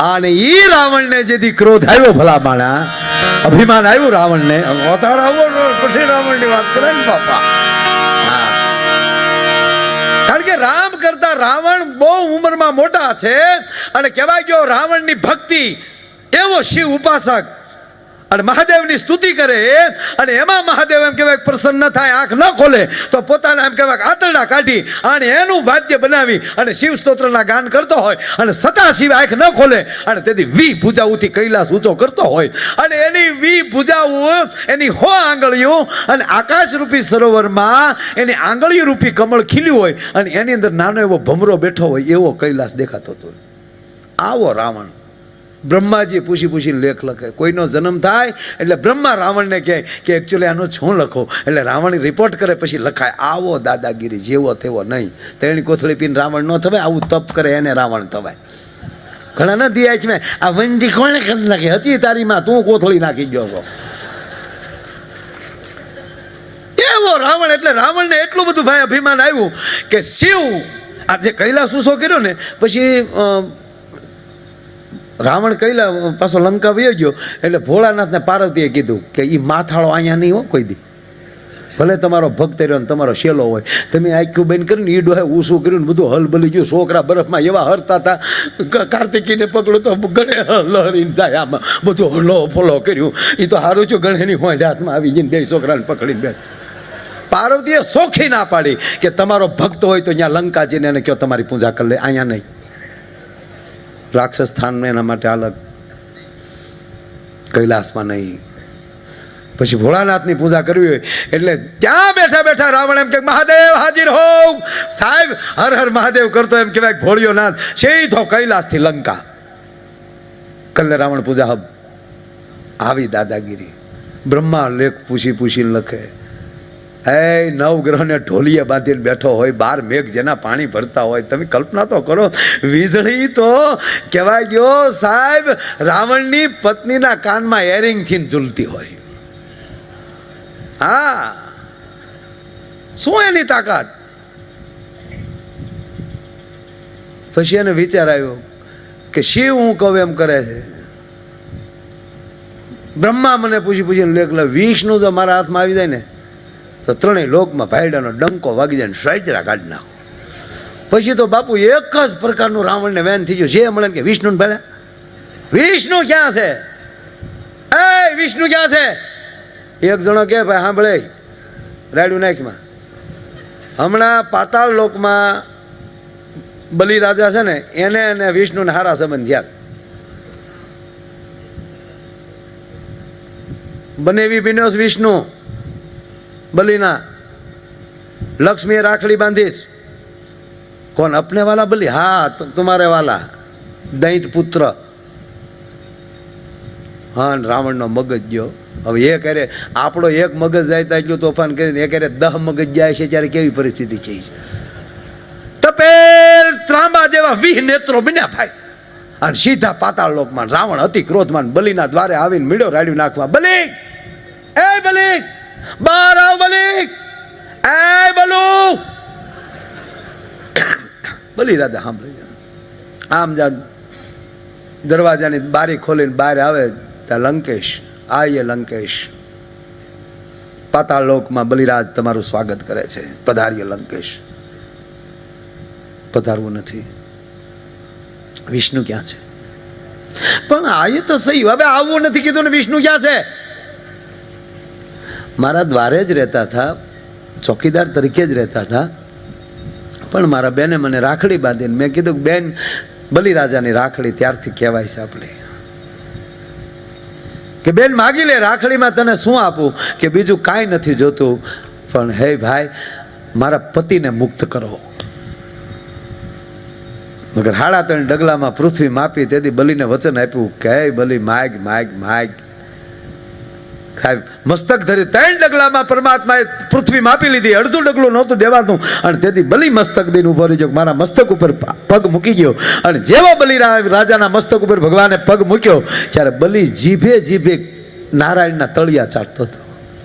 અને એ રાવણને જેથી ક્રોધ આવ્યો ભલા માણા અભિમાન આવ્યું રાવણને. અવતાર આવ્યો પછી રાવણની વાત કરે ને બાપા. કારણ કે રામ કરતા રાવણ બહુ ઉંમરમાં મોટા છે અને કહેવાય ગયો રાવણની ભક્તિ. એવો શિવ ઉપાસક. અને મહાદેવની સ્તુતિ કરે. અને એમાં મહાદેવ એમ કહેવાય, પ્રસન્ન થાય, આંખ ન ખોલે, તો પોતાના એમ કહેવાય આંતરડા કાઢી અને એનું વાદ્ય બનાવી અને શિવ સ્તોત્રના ગાન કરતો હોય અને સતા શિવ આંખ ન ખોલે અને તેથી વી ભૂજાઉથી કૈલાસ ઊંચો કરતો હોય. અને એની વી ભૂજાઉ, એની હો આંગળીઓ અને આકાશરૂપી સરોવરમાં એની આંગળી રૂપી કમળ ખીલ્યું હોય અને એની અંદર નાનો એવો ભમરો બેઠો હોય, એવો કૈલાસ દેખાતો હતો. આવો રાવણ. બ્રહ્માજી પૂછી પૂછીને લેખ લખે. કોઈનો જન્મ થાય એટલે બ્રહ્મા રાવણને કહે કે એકચ્યુઅલી આનો શું લખો. એટલે રાવણ રિપોર્ટ કરે પછી લખાય, આવો દાદાગીરી, જેવો તેવો નહીં. તેણી કોથળી પીને રાવણ ન થવાય, આવું તપ કરે એને રાવણ થવાય. ઘણા નથી આજ મેં, આ વંડી કોણે કરી નાખી? હતી તારીમાં તું કોથળી નાખી ગયો છો. એવો રાવણ, એટલે રાવણને એટલું બધું ભાઈ અભિમાન આવ્યું કે શિવ, આ જે કૈલાસ ઉસો કર્યો ને, પછી રાવણ કૈલા પાછો લંકા વયો ગયો. એટલે ભોળાનાથને પાર્વતીએ કીધું કે એ માથાળો અહીંયા નહીં હો, કોઈ દી. ભલે તમારો ભક્ત રહ્યો ને તમારો શેલો હોય. તમે આખું બેન કરીને ઈડો હે શું કર્યું ને બધું હલ બલી ગયું. છોકરા બરફમાં એવા હરતા હતા. કાર્તિકીને પકડો તો ગણે લહરીને જાય આમાં. બધું હલો ફોલો કર્યું. એ તો સારું છું, ગણેની હોય હાથમાં આવી જઈને બે છોકરાને પકડીને બેઠ. પાર્વતીએ સોખી ના પાડી કે તમારો ભક્ત હોય તો અહીંયા લંકા જઈને એને કહો તમારી પૂજા કરી લે. અહીંયા નહીં. રાક્ષસ સ્થાન એના માટે અલગ કૈલાસમાં નહીં. પછી ભોળાનાથની પૂજા કરવી હોય એટલે ત્યાં બેઠા બેઠા રાવણ એમ કે, મહાદેવ હાજર હો. સાહેબ, હર હર મહાદેવ કરતો એમ કહેવાય ભોળિયો નાથ, સીધો કૈલાસથી લંકા. કલ્લે રાવણ પૂજા હબ. આવી દાદાગીરી. બ્રહ્મા લેખ પૂછી પૂછીને લખે. હે નવગ્રહને ઢોલીએ બાંધીને બેઠો હોય, બાર મેઘ જેના પાણી ભરતા હોય, તમે કલ્પના તો કરો, વીજળી તો કહેવાય ગયો સાહેબ, રાવણની પત્નીના કાનમાં એરિંગથી ઝૂલતી હોય. હા. શું એની તાકાત? પછી એને વિચાર આવ્યો કે શિવ હું કહું એમ કરે છે. બ્રહ્મા મને પૂછી પૂછીને લેખ લે, વિષ્ણુ તો મારા હાથમાં આવી જાય ને. તો ત્રણેય લોકમાં ભાઈડાનો ડંકો વાગી જાય ને સાયચરા કાઢી નાખો. પછી તો બાપુ એક જ પ્રકારનું રાવણને વેન થઈ ગયું. જે મળે કે વિષ્ણુ ભલે. વિષ્ણુ ક્યાં છે? એ વિષ્ણુ ક્યાં છે? એક જણો કે ભાઈ સાંભળે રાડ્યું નાખમાં હમણાં પાતાળ લોકમાં બલિ રાજા છે ને, એને અને વિષ્ણુને હારા સંબંધ થયા છે. બને બિનોસ વિષ્ણુ. બલિના લક્ષ્મીએ રાખડી બાંધીશ. કોણ અપને વાલા બલી? હા તમારે વાલા. દૈત પુત્ર. હા રાવણનો મગજ ગયો. હવે એ કરે આપણો એક મગજ જાય એટલું તોફાન કરીને એ કરે દહ મગજ જાય છે ત્યારે કેવી પરિસ્થિતિ છે? તપેલ ત્રાંબા જેવા વીહ નેત્રો બન્યા ભાઈ. અને સીધા પાતાળ લોકમાં રાવણ અતિ ક્રોધમાન બલિના દ્વારે આવીને મીડો રાડ્યું નાખવા. બલી આવ બલી એ બલુ. બલી રાધા સાંભળી. આમ જા દરવાજાની બારી ખોલીને બહાર આવે ત્યાં લંકેશ આયે લંકેશ. પાતાળ લોકમાં બલિરાજ તમારું સ્વાગત કરે છે. પધારીએ લંકેશ. પધારવું નથી. વિષ્ણુ ક્યાં છે? પણ આયે તો સહી. હવે આવવું નથી કીધું ને વિષ્ણુ ક્યાં છે? મારા દ્વારે જ રહેતા હતા ચોકીદાર તરીકે જ રહેતા હતા પણ મારા બેને મને રાખડી બાંધીને મેં કીધું બેન, બલિરાજાની રાખડી ત્યારથી કહેવાય છે આપણે. કે બેન, માગી લે, રાખડીમાં તને શું આપું? કે બીજું કાંઈ નથી જોતું. પણ હે ભાઈ, મારા પતિને મુક્ત કરો. મગર હાડા ત્રણ ડગલામાં પૃથ્વી માપી, તેથી બલીને વચન આપ્યું કે બલી, માગ માગ માગ. મસ્તક ધરી ત્રણ ડગલામાં પરમાત્માએ પૃથ્વી માપી લીધી, અડધું ડગલું નહોતું દેવાતું અને તેથી બલી મસ્તક દઈને ઊભો રહી ગયો મારા મસ્તક ઉપર પગ મૂકી ગયો. અને જેવો બલી રાજાના મસ્તક ઉપર ભગવાને પગ મૂક્યો, ત્યારે બલી જીભે જીભે નારાયણના તળિયા ચાટતો હતો.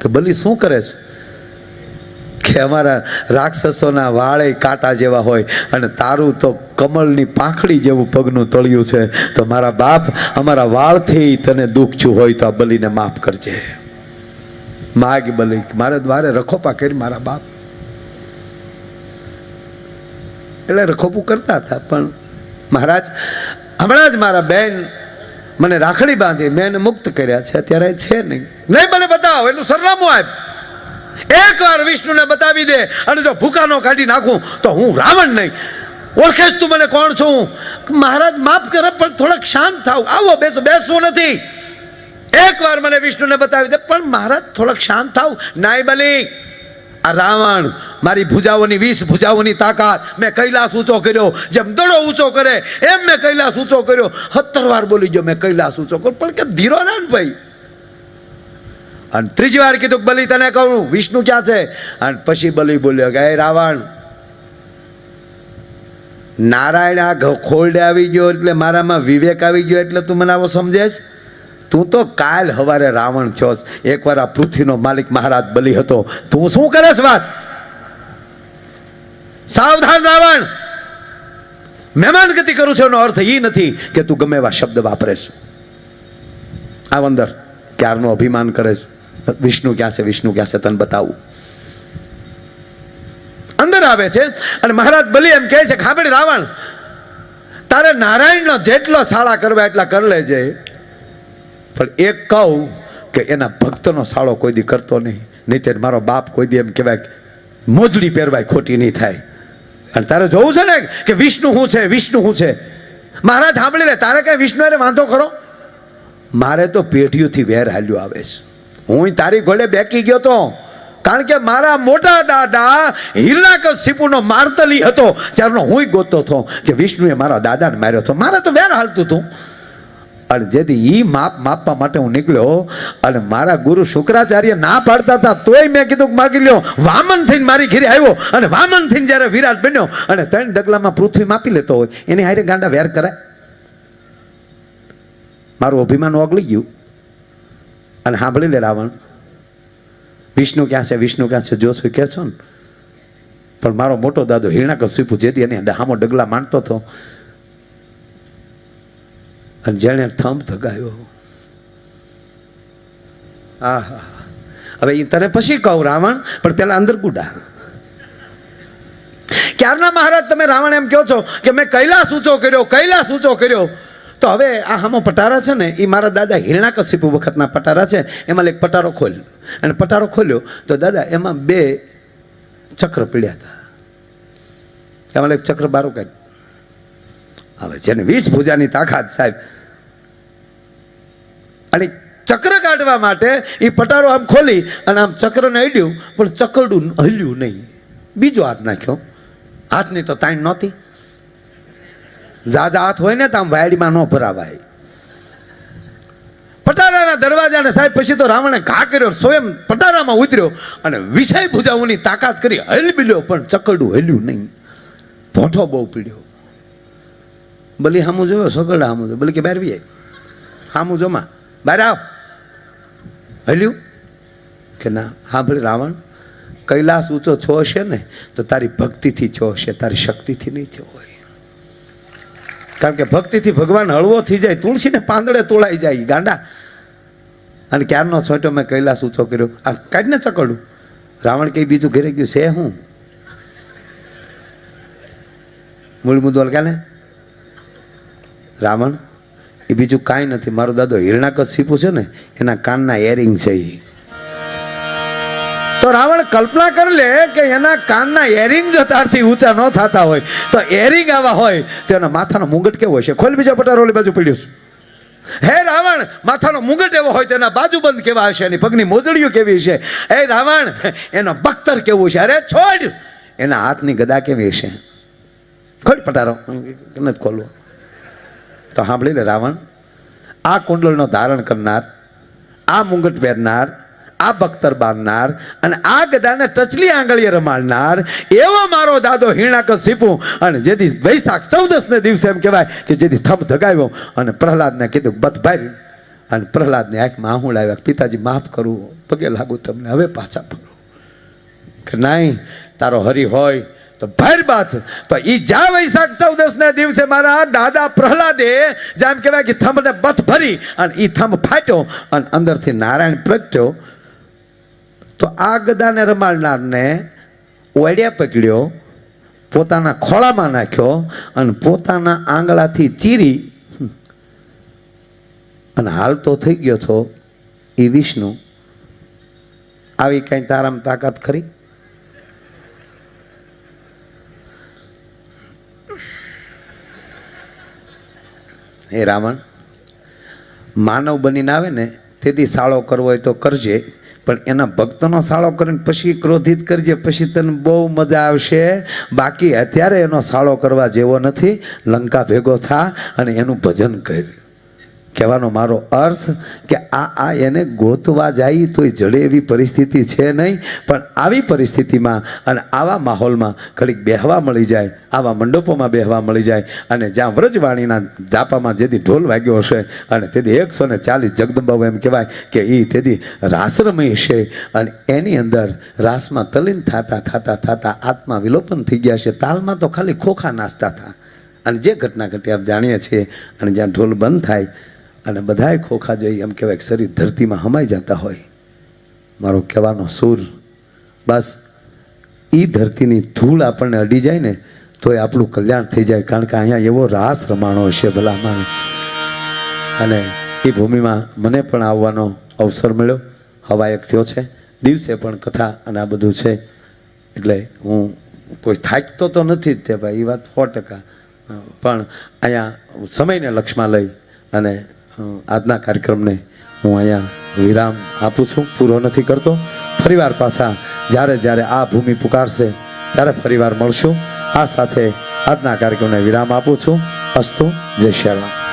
કે બલી શું કરે છે? કે અમારા રાક્ષસોના વાળે કાંટા જેવા હોય અને તારું તો કમળની પાંખડી જેવું પગનું તળિયું છે. તો મારા બાપ અમારા વાળથી તને દુઃખ હોય તો આ બલીને માફ કરજે. માગ બલી. મારા દ્વારે રખોપા કરી મારા બાપ. એટલે રખોપું કરતા હતા પણ મહારાજ, હમણાં જ મારા બેન મને રાખડી બાંધી, મેં એને મુક્ત કર્યા છે. અત્યારે છે નહીં. નહીં, મને બતાવો, એનું સરનામું આપ. એક વાર વિષ્ણુને બતાવી દે અને જો ભૂકાનો કાઢી નાખું, તો હું રાવણ નહીં. ઓળખેશ તું મને કોણ છું? મહારાજ, માફ કરે, પણ થોડાક શાંત થાવ. આવો, બેસો, બેસવું નથી. એકવાર મને વિષ્ણુને બતાવી દે, પણ મહારાજ, થોડાક શાંત થાવ. નાય બલી આ રાવણ મારી ભુજાઓની વીસ ભુજાઓની તાકાત મેં કૈલાસ ઊંચો કર્યો, જેમ દડો ઊંચો કરે, એમ મેં કૈલાસ ઊંચો કર્યો. સત્તર વાર બોલી ગયો, મેં કૈલાસ ઊંચો કર્યો. પણ કે ધીરો ના ભાઈ? અને ત્રીજી વાર કીધું બલિ તને કહું, વિષ્ણુ ક્યાં છે? અને પછી બલિ બોલ્યો કે રાવણ, નારાયણ આ ખોલડે આવી ગયો એટલે મારામાં વિવેક આવી ગયો એટલે તું મને આવો સમજેશ? તું તો કાલ હવારે રાવણ થયો એકવાર આ પૃથ્વીનો માલિક મહારાજ બલી હતો. તું શું કરેશ વાત? સાવધાન રાવણ! મહેમાન ગતિ કરું છું એનો અર્થ એ નથી કે તું ગમે એવા શબ્દ વાપરેશ. આવ અંદર, ક્યારનો અભિમાન કરે છે. વિષ્ણુ ક્યાં છે, વિષ્ણુ ક્યાં છે, તને બતાવું. અંદર આવે છે અને મહારાજ બલી એમ કહે છે ખાબડી રાવણ, તારે નારાયણનો જેટલો સાળા કરવા એટલા કરી લેજે. પણ એક કહું કે એના ભક્તનો સાળો કોઈ દી કરતો નહીં. નહીં મારો બાપ કોઈ દી એમ કહેવાય મોજડી પહેરવાય ખોટી નહીં થાય. અને તારે જોવું છે ને કે વિષ્ણુ શું છે, વિષ્ણુ શું છે? મહારાજ સાંભળી લે, તારે કઈ વિષ્ણુ વાંધો કરો મારે તો પેઢીઓથી વેર હાલ્યું આવે છે. હું તારી ઘોડે બેકી ગયો તો? કારણ કે મારા મોટા દાદા હિરણાકશિપુનો માર્તલી હતો. ત્યારનો હું ગોતતો હતો કે વિષ્ણુએ મારા દાદાને માર્યો હતો. મારે તો વેર હાલતું હતું. અને જેથી એ માપ માપવા માટે હું નીકળ્યો અને મારા ગુરુ શુક્રાચાર્ય ના પાડતા હતા, તોય મેં કીધું માગી લ્યો. વામન થઈને મારી ઘરે આવ્યો અને વામન થઈને જ્યારે વિરાટ બન્યો અને ત્રણ ડગલામાં પૃથ્વી માપી લેતો હોય, એની હારે ગાંડા વેર કરાય. મારું અભિમાન ઓગળી ગયું. અને સાંભળી લે રાવણ, વિષ્ણુ ક્યાં છે? વિષ્ણુ ક્યાં છે? જોશું કે છો ને. પણ મારો મોટો દાદો હિરણાકશિપુ જેથી એને હામો ડગલા માંડતો હતો. અને જેણે થંભ થગાયો આહા. હવે એ તને પછી કહું રાવણ, પણ પેલા અંદર ગુડા. ક્યારના મહારાજ તમે રાવણ એમ કહો છો કે મેં કૈલાસ ઊંચો કર્યો, કૈલાસ ઊંચો કર્યો? તો હવે આ હામો પટારા છે ને એ મારા દાદા હિરણાકશિપુ વખતના પટારા છે, એમાં એક પટારો ખોલ અને પટારો ખોલ્યો તો દાદા એમાં બે ચક્ર પીડ્યા હતા. એમાં એક ચક્ર બારું કાઢ હવે જેને વીસ ભુજાની તાકાત સાહેબ, અને ચક્ર કાઢવા માટે એ પટારો આમ ખોલી અને આમ ચક્રને અડ્યું, પણ ચકરડું હલ્યું નહીં. બીજો હાથ નાખ્યો. હાથની તો તાણ નહોતી. ઝાઝા હાથ હોય ને તો આમ વાયડીમાં ન ભરાવાય. પટારાના દરવાજાને સાહેબ પછી તો રાવણે ઘા કર્યો, સ્વયં પટારામાં ઉતર્યો અને વિષય ભૂજાઓની તાકાત કરી હલબીલ્યો પણ ચકડું હલ્યું નહીં. ભોઠો બહુ પીડ્યો. બલી હામું જોયો, સગડા હામું જોયો. બલી કે બહાર વી હામું જોમાં. બહાર આવ. હલ્યું? કે ના. હા ભલે રાવણ, કૈલાસ ઊંચો છો હશે ને, તો તારી ભક્તિથી છો હશે, તારી શક્તિથી નહીં થયો હોય. કારણ કે ભક્તિથી ભગવાન હળવો થઈ જાય, તુલસીને પાંદડે તોળાઈ જાય ગાંડા. અને ક્યારનો છોટો મેં કૈલાસ ઊંચો કર્યો? આ કાઢને ચકડું. રાવણ કઈ બીજું ઘરે ગયું, છે હું? મૂળ મુદ્દોલ કાને રાવણ એ બીજું કાંઈ નથી. મારો દાદો હિરણાકશિપુ છે ને, એના કાનના એરિંગ છે એ રાવણ કલ્પના કરી લે કે એના કાનના એરિંગ જો તારથી ઊંચા ન થતા હોય. તો એરિંગ આવા હોય તો એના માથાનો મુંગટ કેવો હશે? ખોલ બીજા પટારો, ઓલી બાજુ પીડ્યું છે. હે રાવણ, માથાનો મુગટ એવો હોય તો એના બાજુબંધ કેવા હશે? એની પગની મોજડીઓ કેવી હશે? હે રાવણ, એનો બખ્તર કેવું છે અરે છોડ! એના હાથની ગદા કેવી હશે? ખોડ પટારો, નથી ખોલવો. તો સાંભળી લે રાવણ, આ કુંડળનો ધારણ કરનાર, આ મુંગટ પહેરનાર આ બખ્તર બાંધનાર અને આ ગદાને ટચલી આંગળીએ રમાડનાર, એવો મારો દાદો હિરણાક સીપું અને જેથી વૈશાખ ચૌદસને દિવસે એમ કહેવાય કે જેથી થંભ ધગાવ્યો અને પ્રહલાદને કીધું, બધ ભાઈ. અને પ્રહલાદની આંખમાં આહુડ આવ્યા પિતાજી, માફ કરવું પગે લાગુ તમને, હવે પાછા ફરો. કે નહીં, તારો હરી હોય તો ભર બાથ. તો ઈ જા વૈશાખ ચૌદસ ના દિવસે મારા દાદા પ્રહલાદે જેમ કહેવાય કે થંભને બથ ભરી અને ઈ થંભ ફાટ્યો અને અંદરથી નારાયણ પ્રગટ્યો તો આ ગદાને રમાડનારને ઓડિયા પકડ્યો, પોતાના ખોળામાં નાખ્યો અને પોતાના આંગળાથી ચીરી. અને હાલ તો થઈ ગયો તો એ વિષ્ણુ. આવી કાંઈ તારામાં તાકાત ખરી? હે રાવણ, માનવ બનીને આવે ને તેથી સાળો કરવો હોય તો કરજે. પણ એના ભક્તોનો સાળો કરીને પછી ક્રોધિત કરજે, પછી તને બહુ મજા આવશે. બાકી અત્યારે એનો સાળો કરવા જેવો નથી. લંકા ભેગો થા અને એનું ભજન કર કહેવાનો મારો અર્થ કે આ આ એને ગોતવા જાય તો એ જડે એવી પરિસ્થિતિ છે નહીં, પણ આવી પરિસ્થિતિમાં અને આવા માહોલમાં ઘડીક બેહવા મળી જાય, આવા મંડપોમાં બેહવા મળી જાય અને જ્યાં વ્રજવાણીના જાપામાં જેથી ઢોલ વાગ્યો હશે અને તેથી એકસો ને ચાલીસ જગદંબાઓ એમ કહેવાય કે એ તેથી રાસરમય છે અને એની અંદર રાસમાં તલીન થતા થતા થતા આત્મા વિલોપન થઈ ગયા છે, તાલમાં તો ખાલી ખોખા નાસ્તા હતા. અને જે ઘટના ઘટી આપ જાણીએ છીએ અને જ્યાં ઢોલ બંધ થાય અને બધાય ખોખા જઈ એમ કહેવાય શરીર ધરતીમાં હમાઈ જતા હોય. મારો કહેવાનો સૂર, બસ એ ધરતીની ધૂળ આપણને અડી જાય ને તો એ આપણું કલ્યાણ થઈ જાય. કારણ કે અહીંયા એવો રાસ રમાણો છે ભલામાં અને એ ભૂમિમાં મને પણ આવવાનો અવસર મળ્યો. હવાયક થયો છે. દિવસે પણ કથા અને આ બધું છે. એટલે હું કોઈ થાકતો તો નથી જ તે ભાઈ એ વાત સો ટકા. પણ અહીંયા સમયને લક્ષમાં લઈ અને આજના કાર્યક્રમને હું અહીંયા વિરામ આપું છું. પૂરો નથી કરતો. ફરીવાર પાછા જ્યારે જ્યારે આ ભૂમિ પુકારશે ત્યારે ફરીવાર મળશું. આ સાથે આજના કાર્યક્રમને વિરામ આપું છું. અસ્તુ. જય શ્રી